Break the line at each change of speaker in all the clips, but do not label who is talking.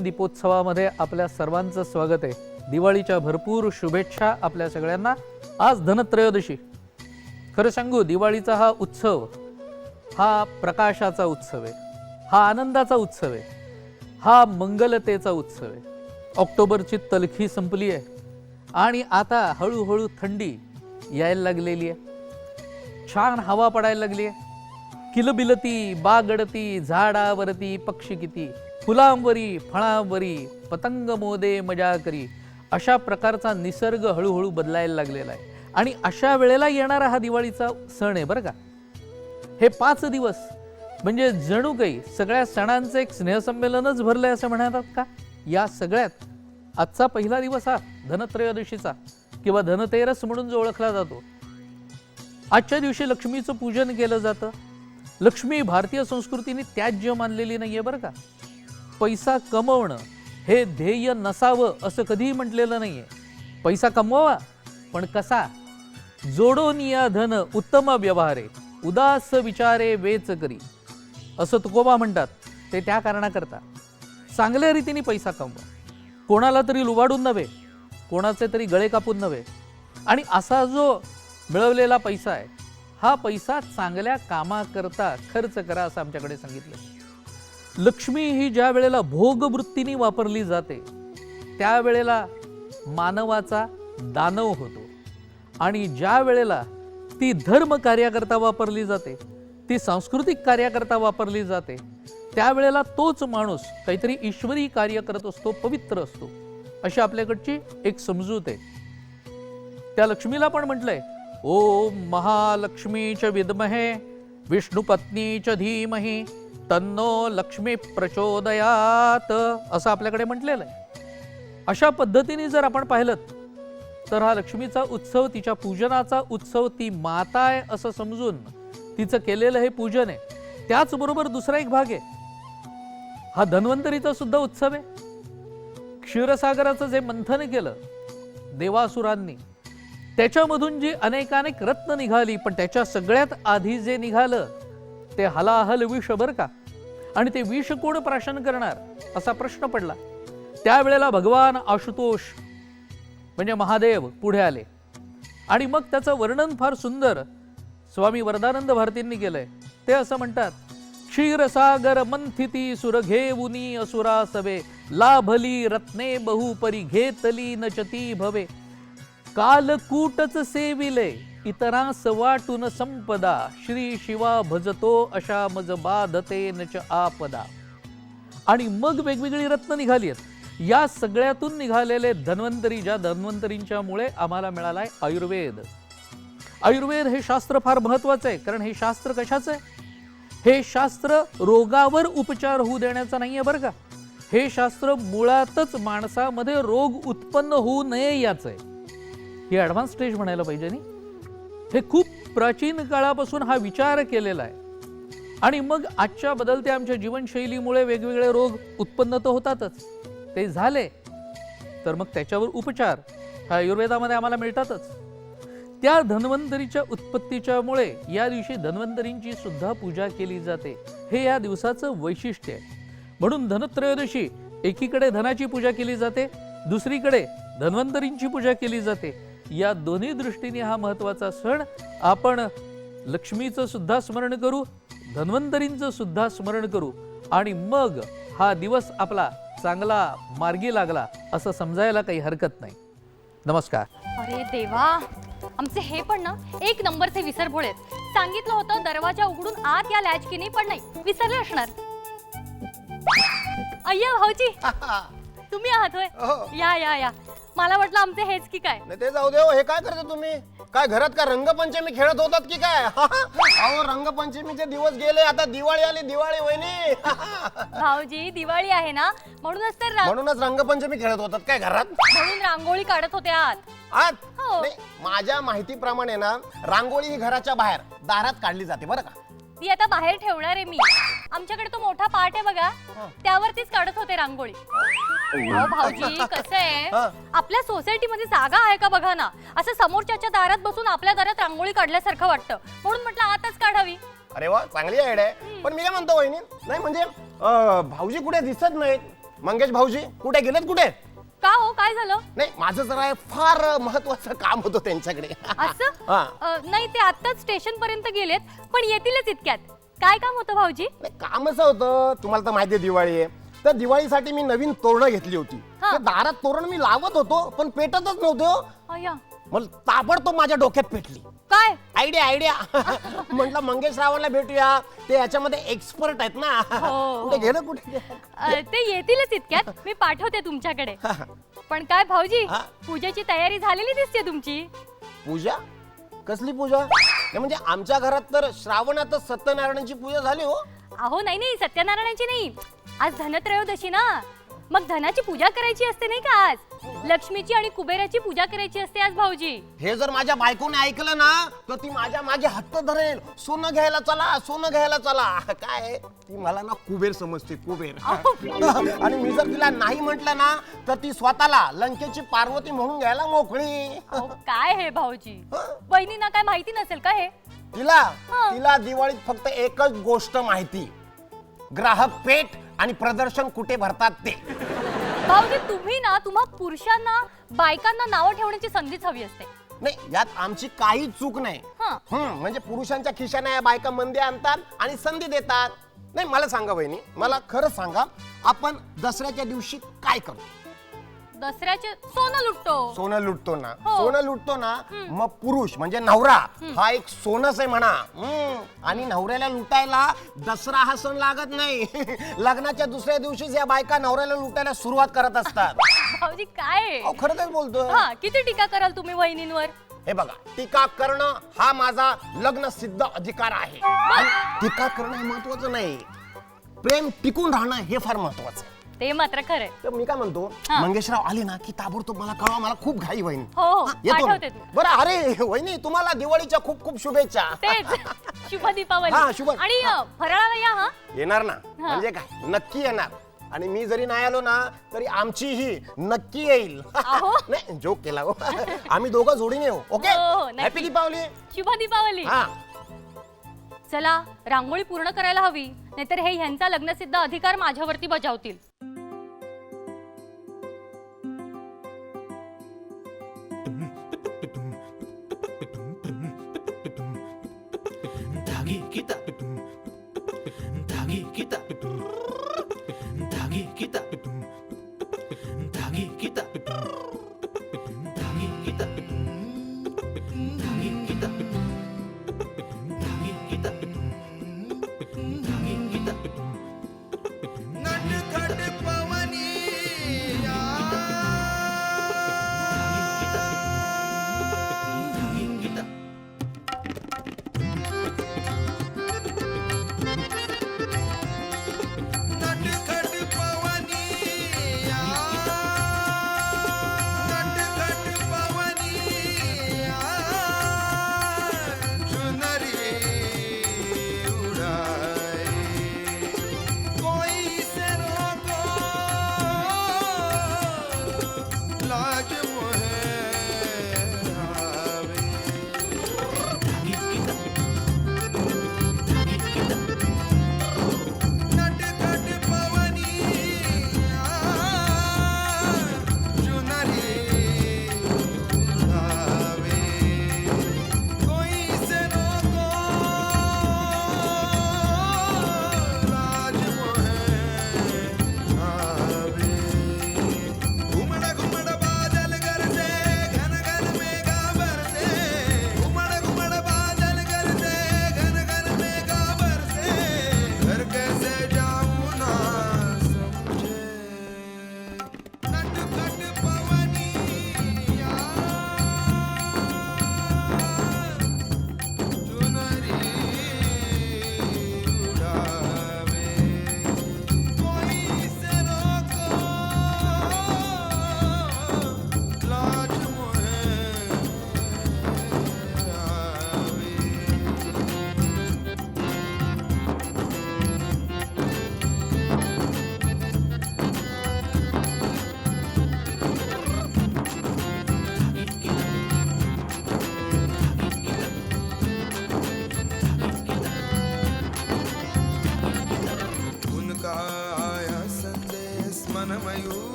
दीपोत्सवामध्ये आपल्या सर्वांचं स्वागत आहे. दिवाळीच्या भरपूर शुभेच्छा आपल्या सगळ्यांना. आज धनत्रयोदशी. खरं सांगू दिवाळीचा हा उत्सव हा प्रकाशाचा उत्सव आहे हा आनंदाचा उत्सव आहे हा मंगलतेचा उत्सव आहे. ऑक्टोबरची तलखी संपली आहे आणि आता हळूहळू थंडी यायला लागलेली आहे. छान हवा पडायला लागली आहे. किलबिलती बागडती झाडावरती पक्षी किती फुलांवरी फळांवरी पतंग मोदे मजा करी अशा प्रकारचा निसर्ग हळूहळू बदलायला लागलेला आहे. आणि अशा वेळेला येणारा हा दिवाळीचा सण आहे बरं का. हे पाच दिवस म्हणजे जणू काही सगळ्या सणांचं एक स्नेहसंमेलनच भरलं आहे असं म्हणतात का? या सगळ्यात आजचा पहिला दिवस हा धनत्रयोदशीचा किंवा धनतेरस म्हणून जो ओळखला जातो. आजच्या दिवशी लक्ष्मीचं पूजन केलं जातं. लक्ष्मी भारतीय संस्कृतीने त्याज्य मानलेली नाही आहे बरं का. पैसा कमवणं हे ध्येय नसावं असं कधीही म्हटलेलं नाही आहे पैसा कमवावा पण कसा? जोडोनिया धन उत्तम व्यवहारे उदास विचारे वेच करी. असं तुकोबा म्हणतात ते त्या कारणाकरता. चांगल्या रीतीने पैसा कमवा. कोणाला तरी लुबाडून नव्हे कोणाचे तरी गळे कापून नव्हे. आणि असा जो मिळवलेला पैसा आहे हा पैसा चांगल्या कामाकरता खर्च करा असं आमच्याकडे सांगितलं. लक्ष्मी ही ज्या वेळेला भोगवृत्तीने वापरली जाते त्यावेळेला मानवाचा दानव होतो. आणि ज्या वेळेला ती धर्म कार्याकरता वापरली जाते ती सांस्कृतिक कार्याकरता वापरली जाते त्यावेळेला तोच माणूस काहीतरी ईश्वरी कार्य करत असतो पवित्र असतो अशी आपल्याकडची एक समजूत आहे. त्या लक्ष्मीला पण म्हटलंय ओम महालक्ष्मीच विद्महे विष्णुपत्नीच धीमहि तन्नो लक्ष्मी प्रचोदयात असं आपल्याकडे म्हटलेलं आहे. अशा पद्धतीने जर आपण पाहिलं तर हा लक्ष्मीचा उत्सव तिच्या पूजनाचा उत्सव ती माता आहे असं समजून तिचं केलेलं हे पूजन आहे. त्याचबरोबर दुसरा एक भाग आहे. हा धन्वंतरीचा सुद्धा उत्सव आहे. क्षीरसागराचं जे मंथन केलं देवासुरांनी त्याच्यामधून जी अनेकानेक रत्न निघाली पण त्याच्या सगळ्यात आधी जे निघालं ते हलाहल विष बर का? आणि ते विष कोण प्राशन करणार असा प्रश्न पडला. त्यावेळेला भगवान आशुतोष म्हणजे महादेव पुढे आले. आणि मग त्याचं वर्णन फार सुंदर स्वामी वरदानंद भारतींनी केलंय. ते असं म्हणतात क्षीरसागर मंथिती सुर घेऊनी असुरा सवे लाभली रत्ने बहुपरी घेतली नचती भवे. कालकूटच सेविले इतरा सवाटून संपदा. श्री शिवा भजतो अशा मज बाधते नच आपदा. आणि मग वेगवेगळी रत्न निघाली आहेत. या सगळ्यातून निघालेले धन्वंतरी ज्या धन्वंतरींच्यामुळे आम्हाला मिळालाय आयुर्वेद. आयुर्वेद हे शास्त्र फार महत्वाचं आहे कारण हे शास्त्र कशाचं आहे? हे शास्त्र रोगावर उपचार होऊ देण्याचं नाहीये बरं का. हे शास्त्र मुळातच माणसामध्ये रोग उत्पन्न होऊ नये याचं आहे. हे ॲडव्हान्स स्टेज म्हणायला पाहिजे नाही हे खूप प्राचीन काळापासून हा विचार केलेला आहे. आणि मग आजच्या बदलत्या आमच्या जीवनशैलीमुळे वेगवेगळे रोग उत्पन्न तर होतातच. ते झाले. तर मग त्याच्यावर उपचार हा आयुर्वेदामध्ये आम्हाला मिळतातच. त्या धन्वंतरीच्या उत्पत्तीच्यामुळे या दिवशी धन्वंतरींची सुद्धा पूजा केली जाते. हे या दिवसाचं वैशिष्ट्य आहे. म्हणून धनत्रयोदशी एकीकडे धनाची पूजा केली जाते दुसरीकडे धन्वंतरींची पूजा केली जाते. या दोन्ही दृष्टीने हा महत्त्वाचा सण. आपण लक्ष्मीचं सुद्धा स्मरण करू धन्वंतरींचं सुद्धा स्मरण करू. आणि मग हा दिवस आपला चांगला मार्गी लागला असं समजायला काही हरकत नाही. नमस्कार.
अरे देवा आमचे हे पण ना एक नंबरचे विसर भोळे आहेत. सांगितलं होतं दरवाजा उघडून आत या लॅचकीने पण नाही विसरले असणार. अय्या भाऊजी. तुम्ही आहात होय?
हो.
या या या. मला वाटलं आमचे हेच की काय?
नाही ते जाऊ दे हो, हे काय करता तुम्ही? काय घरात काय रंगपंचमी खेळत होतात की काय? अहो रंगपंचमीचे दिवस गेले आता दिवाळी आली दिवाळी वहिनी.
भाऊजी दिवाळी आहे ना? म्हणूनच तर
म्हणूनच रंगपंचमी खेळत होतात काय घरात?
म्हणून रांगोळी काढत होते आत
आज?
हो.
नाही, माझ्या माहितीप्रमाणे ना रांगोळी ही घराच्या बाहेर दारात काढली जाते बरं का?
ती आता बाहेर ठेवणार आहे मी. आमच्याकडे तो मोठा पाट आहे बघा. त्यावरतीच काढत होते रांगोळी. अहो भाऊजी कसं आहे. आपल्या सोसायटीमध्ये जागा आहे का बघा ना? असं समोरच्याच्या दारात बसून आपल्या दारात रांगोळी काढल्यासारखं वाटतं. म्हणून म्हटलं आताच काढावी.
अरे वा चांगली आयडिया आहे. पण मी काय म्हणतो वहिनी? नाही म्हणजे भाऊजी कुठे दिसत नाहीत? मंगेश भाऊजी कुठे गेलेत कुठे?
का हो? काय झालं?
नाही माझं जरा फार महत्वाचं काम होतं त्यांच्याकडे.
असं?
हा.
अ, नाही ते आत्ताच स्टेशन पर्यंत गेलेत पण येतीलच इतक्यात. काय काम होतं भाऊजी?
नाही काम असं होतं. तुम्हाला तर माहिती आहे दिवाळी आहे. तर दिवाळीसाठी मी नवीन तोरणं घेतली होती.
हा.
ते दारात तोरण मी लावत होतो पण पेटतच नव्हतं.
अय्या.
मला ताबडतोब माझ्या डोक्यात पेटली.
काय?
Idea idea. म्हटलं मंगेश रावणला भेटूया. ते याच्यामध्ये एक्सपर्ट आहेत ना.
हो.
कुठे गेलं कुठे
अ, ते येतीलच इतक्यात. मी पाठवते तुमच्याकडे. पण काय भाऊजी
हा.
पूजेची तयारी झालेली दिसते तुमची.
पूजा? कसली पूजा? नाही म्हणजे आमच्या घरात तर श्रावणातच सत्यनारायणाची पूजा झाली हो.
अहो नाही नाही सत्यनारायणाची नाही. आज धनत्रयोदशी ना. मग धनाची पूजा करायची असते नाही का आज? लक्ष्मीची आणि कुबेराची पूजा करायची असते आज भाऊजी.
हे जर माझ्या बायकोने ऐकलं ना तर ती माझ्या मागे हट्ट धरेल. सोनं घ्यायला चला सोनं घ्यायला चला. काय? ती मला ना कुबेर समजते कुबेर. आणि मी जर तिला नाही म्हटलं ना तर ती स्वतःला लंकेची पार्वती म्हणून घ्यायला मोकळी.
अहो काय हे भाऊजी? बहिणींना काय माहिती नसेल का हे?
तिला
हा.
तिला दिवाळीत फक्त एकच गोष्ट माहिती. ग्राहक पेठ आणि प्रदर्शन कुठे भरतात ते.
भाऊजी तुम्ही ना तुम्हा पुरुषांना बायकांना नावं ठेवण्याची संधीच हवी असते.
नाही यात आमची काही चूक नाही.
हा.
हम्म म्हणजे पुरुषांच्या खिशाने या बायका मंदी आणतात आणि संधी देतात. नाही मला सांगा बहिणी मला खरं सांगा आपण दसऱ्याच्या दिवशी काय करतो?
दसऱ्याचे सोनं लुटतो.
सोनं लुटतो ना.
हो.
सोनं लुटतो ना मग पुरुष म्हणजे नवरा हा एक सोनच आहे म्हणा. हम्म. आणि नवऱ्याला लुटायला दसरा हा सण लागत नाही. लग्नाच्या दुसऱ्या दिवशीच या बायका नवऱ्याला लुटायला सुरुवात करत असतात.
भाऊजी काय आहे?
अहो, खरं तेच बोलतोय.
हा किती टीका कराल तुम्ही वहिनींवर?
हे बघा टीका करणं हा माझा लग्न सिद्ध अधिकार आहे. आणि टीका करणं हे महत्वाचं नाही. प्रेम टिकून राहणं हे फार महत्वाचं आहे.
ते मात्र खरंय
तर मी काय म्हणतो
हा.
मंगेशराव आले ना की ताबडतोब मला कळवा मला खूप घाई वहिनी
हो, हो,
हा, येतो. मी.
पाठवते तू.
बरं अरे वहिनी तुम्हाला दिवाळीच्या खूप खूप शुभेच्छा.
तेच. शुभ दीपावली.
हा, शुभ-
आणि अ, फराळाला या हा.
येणार ना. म्हणजे काय? नक्की येणार. आणि मी जरी नाही आलो ना तरी आमची ही नक्की येईल.
अहो.
नाही जोक केला हो. आम्ही दोघं जोडीने येऊ ओके?
हो, हो, नक्की.
हॅपी दीपावली.
शुभ दीपावली.
हा.
चला रांगोळी पूर्ण करायला हवी. नाहीतर हे ह्यांचा लग्नसिद्ध अधिकार माझ्यावरती बजावतील.
Dagi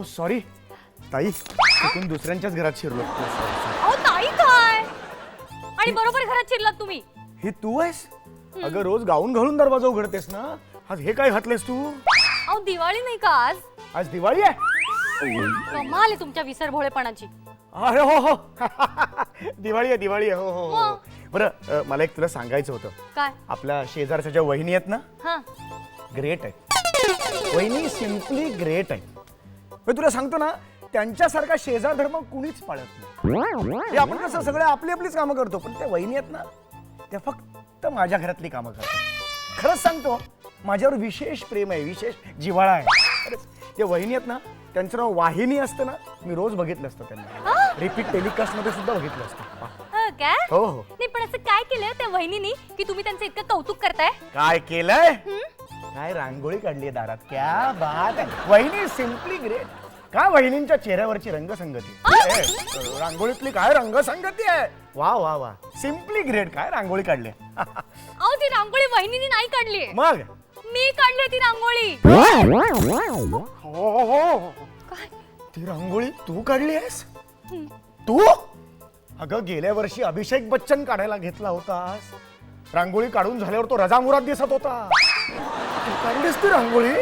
हो सॉरी ताई चुकून दुसऱ्यांच्याच घरात शिरलो.
अहो ताई काय? आणि बरोबर घरात शिरलात तुम्ही.
ही तू आहेस? अगं रोज गाऊन घालून दरवाजा उघडतेस ना? आज हे काय घातलेस तू?
अहो दिवाळी नाही का आज?
आज दिवाळी आहे?
कमाल आहे तुमच्या विसर भोळेपणाची
अरे हो हो. दिवाळी आहे दिवाळी आहे. हो हो हो. बरं अ, मला एक तुला सांगायचं होतं.
काय?
आपल्या शेजारच्या ज्या वहिनी आहेत ना?
हा.
ग्रेट आहे वहिनी सिम्पली ग्रेट आहे मी तुला सांगतो ना त्यांच्यासारखा शेजार धर्म कुणीच पाळत नाही. हे आपण कसं सगळे आपली आपलीच कामं करतो पण त्या वहिनी आहेत ना त्या फक्त माझ्या घरातली कामं करतात. खरंच सांगतो माझ्यावर विशेष प्रेम आहे विशेष जिव्हाळा आहे. त्या वहिनी आहेत ना त्यांचं नाव वाहिनी असतं ना मी रोज बघितलं असतं त्यांना. रिपीट टेलिकास्टमध्ये सुद्धा बघितलं असतं.
हा, काय
हो हो.
नाही पण असं काय केलं त्या वहिनीनी की तुम्ही त्यांचं इतकं कौतुक करताय?
काय केलंय? काय रांगोळी काढली आहे दारात? क्या बात आहे. वहिनी सिम्पली ग्रेट काय वहिनींच्या चेहऱ्यावरची रंगसंगती? ए, रांगोळीतली काय रंगसंगती आहे? वा वा वा. सिम्पली ग्रेट काय रांगोळी काढली? आहे.
अहो ती रांगोळी वहिनीनी नाही काढली.
मग?
मी काढली ती रांगोळी.
हो हो हो. ती रांगोळी तू काढली आहेस? तू? अगं गेल्या वर्षी अभिषेक बच्चन काढायला घेतला होतास. रांगोळी काढून झाल्यावर तो रजामुरात दिसत होता. काढलीस ती रांगोळी?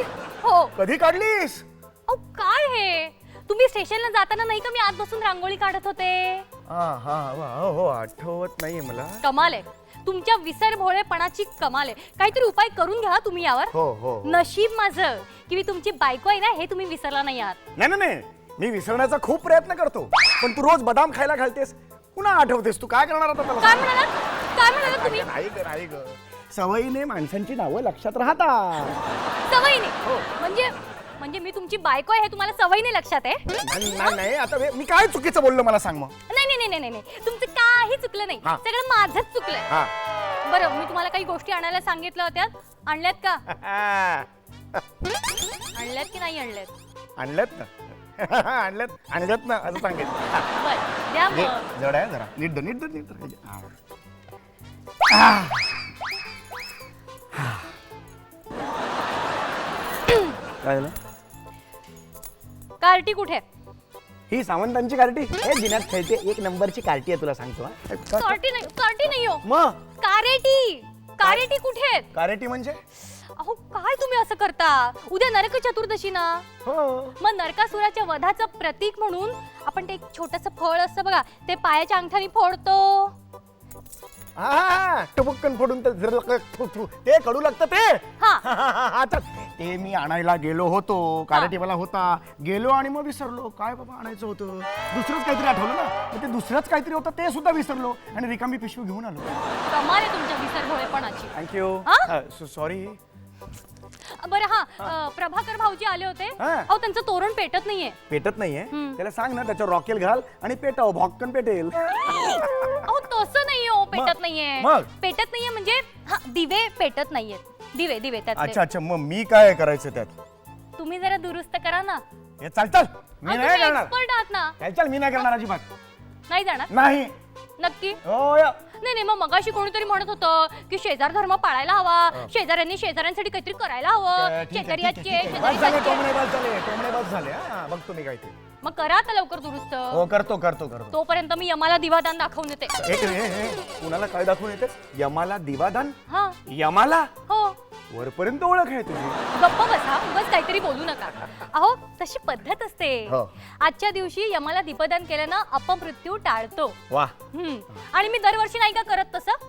हो.
कधी काढलीस?
अहो काय हे? तुम्ही स्टेशनला जाताना नाही का मी आत बसून रांगोळी काढत होते?
हा हा वा, आठवत नाहीये मला.
कमाल आहे. तुमच्या विसर भोळेपणाची कमाल आहे. काहीतरी उपाय करून घ्या तुम्ही यावर.
हो हो हो.
नशीब माझं की मी तुमची बायको आहे ना हे तुम्ही विसरला नाही आहात.
नाही नाही नाही. मी विसरण्याचा खूप प्रयत्न करतो. पण तू रोज बदाम खायला घालतेस. पुन्हा आठवतेस तू. काय करणार आता त्याला?
काय म्हणालात? काय म्हणालात तुम्ही?
नाही ग नाही ग. सवयीने माणसांची नावं लक्षात राहतात.
सवयीने? म्हणजे म्हणजे मी तुमची बायको आहे हे तुम्हाला सवयीने लक्षात आहे?
नाही नाही, नाही आता मी काय चुकीचं बोललो मला सांग मग.
नाही नाही नाही नाही नाही. तुमचं काही चुकलं नाही.
हा.
सगळं माझंच चुकलंय.
हा.
बरं मी तुम्हाला काही गोष्टी आणायला सांगितलं होत्या. आणल्यात का? आणल्यात की नाही आणल्यात?
आणल्यात ना. आणल्यात आणल्यात ना असं सांगितलं.
बर द्या
घे,
मग.
जड आहे जरा. नीट धर, नीट धर, नीट धर. हा. काय झालं?
कार्टी कुठे
ही सावंतांची कार्टी. हे जिन्यात खेळते. एक नंबरची कार्टी आहे तुला सांगतो हा. का-
कार्टी नाही कार्टी नाही हो.
मग
कारेटी. कारेटी कुठे आहेत?
कारेटी म्हणजे?
अहो काय तुम्ही असं करता? उद्या नरक चतुर्दशी ना?
हो.
मग नरकासुराच्या वधाचं प्रतीक म्हणून आपण ते एक छोटस फळ असतं बघा ते पायाच्या अंगठ्याने फोडतो.
हा, हा हा, टपक्कन फोडून ते झर- थु- थु. ते कडू लागतं ते.
हा.
हा, हा, हा, हा, ते मी आणायला गेलो होतो कारेटीवाला होता. गेलो आणि मग विसरलो. काय बाबा आणायचं होतं? दुसरंच काहीतरी आठवलं ना? मग ते दुसरंच काहीतरी होतं ते सुद्धा विसरलो. आणि रिकामी पिशवी घेऊन आलो.
कमाल आहे तुमच्या विसरभोळेपणाची.
थँक्यू? सॉरी
बरं हा अं, प्रभाकर भाऊजी आले होते.
हा.
अहो त्यांचं तोरण पेटत नाहीये.
पेटत नाहीये. त्याला सांग ना त्याच्यावर रॉकेल घाल आणि पेटाव भॉक्कन पेटेल.
अहो तसं नाही हो पेटत
मग?
नाहीये.
मग?
पेटत नाहीये म्हणजे हा दिवे पेटत नाहीयेत. दिवे दिवे
अच्छा
त्यातले.
अच्छा मग मी काय करायचं त्यात?
तुम्ही जरा दुरुस्त करा ना.
हे चाल चाल. मी नाही करणार.
एक्सपर्ट आहात ना.
काय चाल मी नाही करणार अजिबात.
नाही जाणार?
नाही.
नक्की?
हो या
नाही नाही मग मगाशी कोणीतरी म्हणत होतं की शेजार धर्म पाळायला हवा शेजाऱ्यांनी शेजाऱ्यांसाठी काहीतरी करायला हवं.
ठीक आहे,
शेजारी
ठीक आहे,
याचे,
ठीक आहे.
शेजारी
बस झाले
त्याचे.
टोमणे बस झाले टोमणे बस झाले. हा बघतो मी काय ते
मग करा आता लवकर दुरुस्त.
हो करतो करतो करतो.
तोपर्यंत मी यमाला दिवादान दाखवून येते
हे हे कुणाला काय दाखवून येतेस यमाला दिवादान?
हा.
यमाला?
हो.
वरपर्यंत ओळख आहे तुझी.
गप्प बसा उगाच काहीतरी बोलू नका. अहो तशी पद्धत असते.
हो.
आजच्या दिवशी यमाला दीपदान केल्यानं अपमृत्यू टाळतो.
वा.
हम्म. आणि मी दरवर्षी नाही का करत तसं?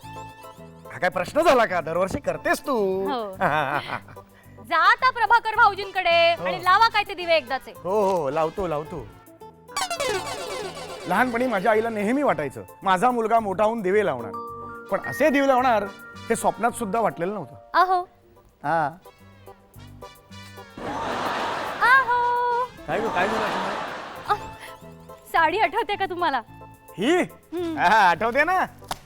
हा काय प्रश्न झाला का? दरवर्षी करतेस तू.
हो.
हो
जा आता प्रभाकर भाऊजींकडे आणि लावा काय ते दिवे एकदाचे.
हो लावतो लावतो. लहानपणी माझ्या आईला नेहमी वाटायचं माझा मुलगा मोठा होऊन दिवे लावणार. पण असे दिवे लावणार हे स्वप्नात सुद्धा वाटलेलं नव्हतं.
अहो.
हा.
अहो.
काय गं, काय झालं
साडी आठवते का तुम्हाला?
ही? हा, आठवते ना?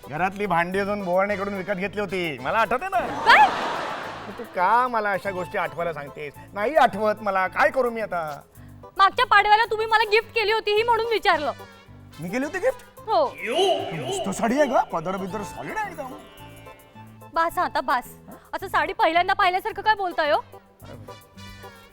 घरातली भांडी अजून बोवारणीकडून विकत घेतली होती. मला आठवते ना?
काय
तू का मला अशा गोष्टी आठवायला सांगतेस? नाही आठवत मला. काय करू मी आता?
मागच्या पाडव्याला तुम्ही मला गिफ्ट केली होती ही म्हणून विचारलं.
मी गेली होती गिफ्ट
हो.
मस्त साडी आहे ग पदर बिदर सॉलिड आहे एकदम.
बास हा, आता बास. असं साडी पहिल्यांदा पाहिल्यासारखं काय बोलताय हो?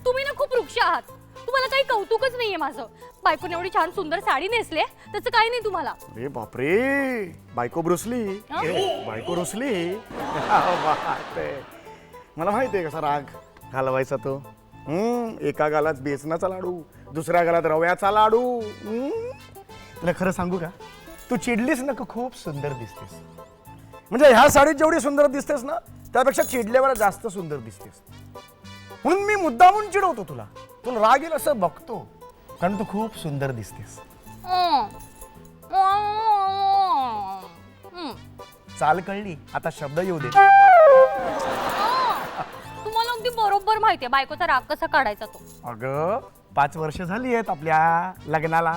तुम्ही ना खूप वृक्ष आहात. तुम्हाला काही कौतुकच नाहीये माझं. बायकोने एवढी छान सुंदर साडी नेसले त्याचं काही नाही तुम्हाला.
अरे बापरे! बायको ब्रुसली.
हा?
बायको रुसली. मला माहिती आहे कसा राग घालवायचा तो. हम्म, एका गालात बेसनाचा लाडू दुसऱ्या गालात रव्याचा लाडू. हम्म. तुला खरं सांगू का? तू चिडलीस ना का खूप सुंदर दिसतेस. म्हणजे ह्या साडीत जेवढी सुंदर दिसतेस ना त्यापेक्षा चिडल्यावर जास्त सुंदर दिसतेस. म्हणून मी मुद्दामून चिडवतो तुला. तुला राग येईल असं बघतो कारण तू खूप सुंदर दिसतेस. चाल कळली आता शब्द येऊ दे.
अगदी बरोबर माहितीये बायकोचा राग कसा काढायचा तो?
अगं पाच वर्ष झाली आहेत आपल्या लग्नाला.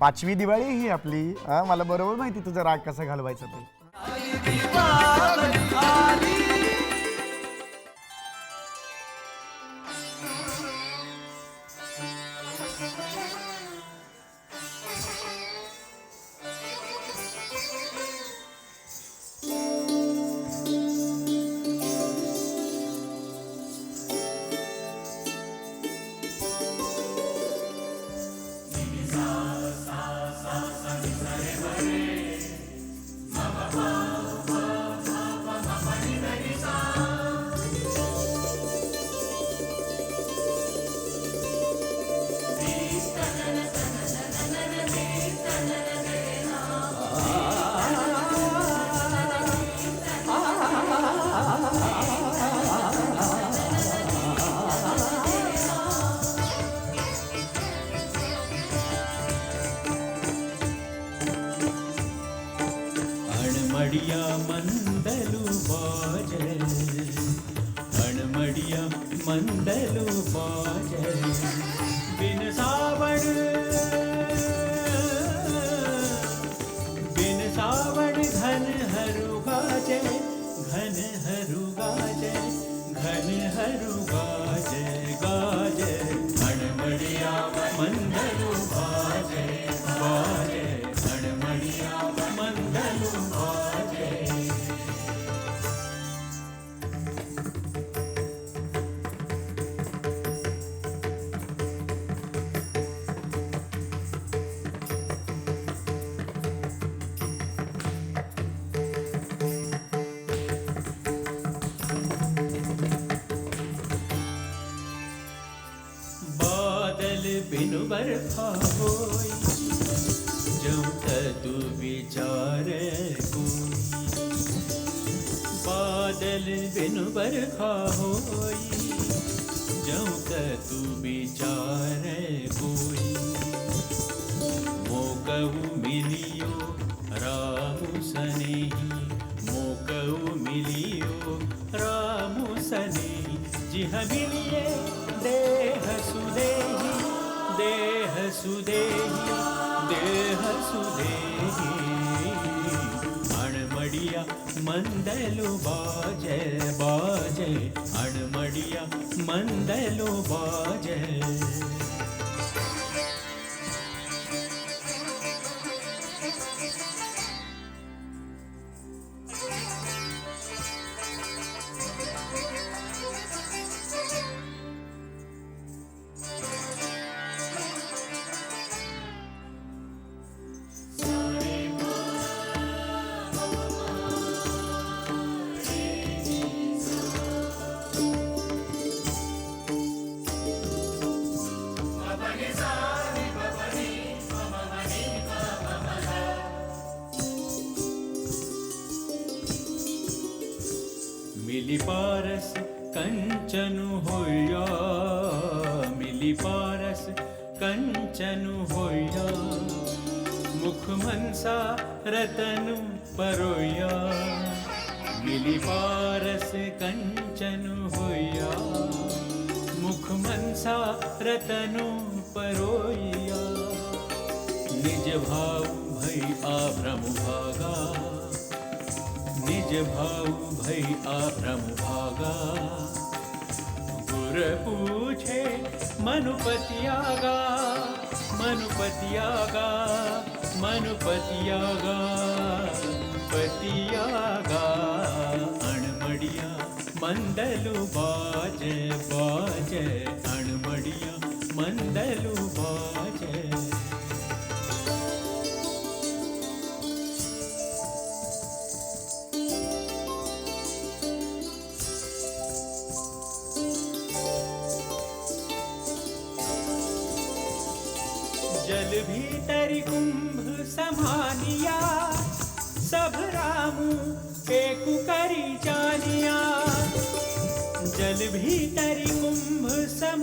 पाचवी दिवाळी ही आपली. हा, मला बरोबर माहिती तुझा राग कसा घालवायचा ते.
मंदलु बादल बिनु बरखा होई जब तू विचार बादल बिनु बरखा होई जब तू विचार कोई मोकऊ मिलियो रामु सने मोकऊ मिलियो रामु सनेही. जिह मिलिए देह देह सुदेही देह सुदेही अणमडिया मंदलु बाजे बाजे। अणमडिया मंदलु बाजे। कंचनु होया। मुख मनसा रतनु परोया। मिली पारस कंचनु होया। मुख मनसा रतनु परोया। निज भाव भई आभ्रम भागा। निज भाव भई आभ्रम भागा। गुर पूछे मनुपतियागा मनुपतियागा मनुपतियागा पतियागा अणमडिया मंदलु बाज बाज अणमडिया मंदलु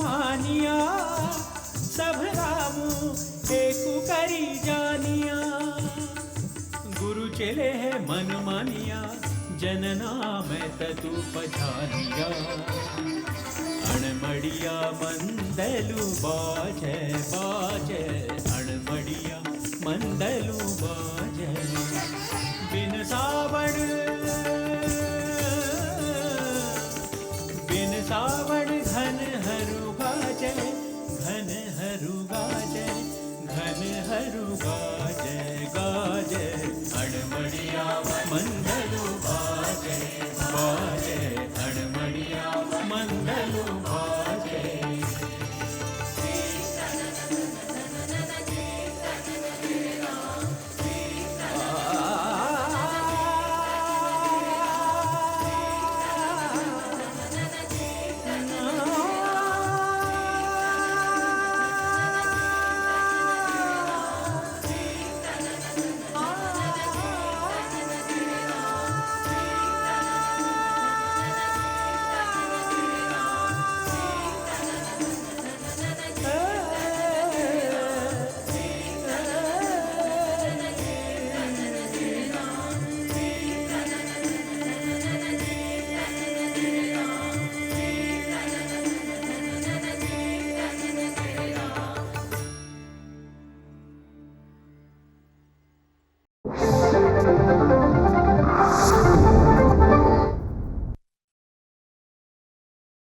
मानिया सब राम एक करी जानिया। गुरु चले है मन मानिया जनना नाम तू पछानिया। अणमडिया मंदलू बाजे बाजे।